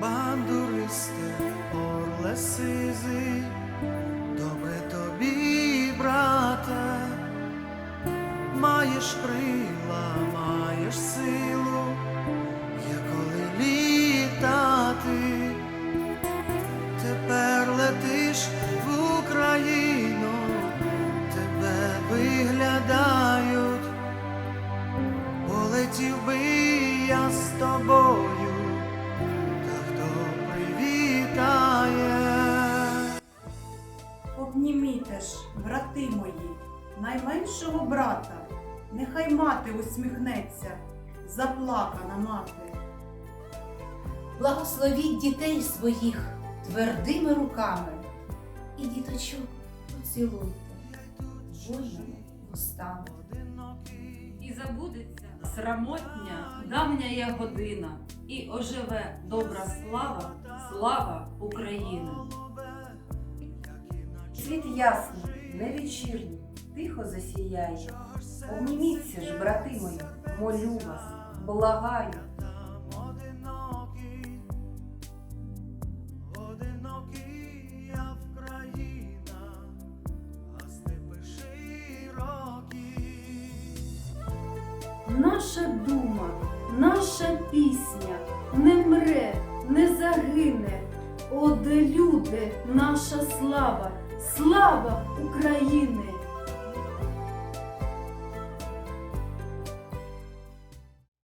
бандуристе, орле сизий, добре тобі, брате, маєш крила, маєш силу, є коли літати, тепер летиш в Україну, тебе виглядають, полетів би я з тобою, Обніміте ж, брати мої, найменшого брата, нехай мати усміхнеться, заплакана мати. Благословіть дітей своїх твердими руками і діточок поцілуйте вольними вустами. І забудеться срамотня давня година, і оживе добра слава, слава України. Світ ясний, невечірній, тихо засіяє. Обніміться ж, брати мої, молю вас, благаю. Наша дума, наша пісня не мре, не загине. О, де люди, наша слава, слава України!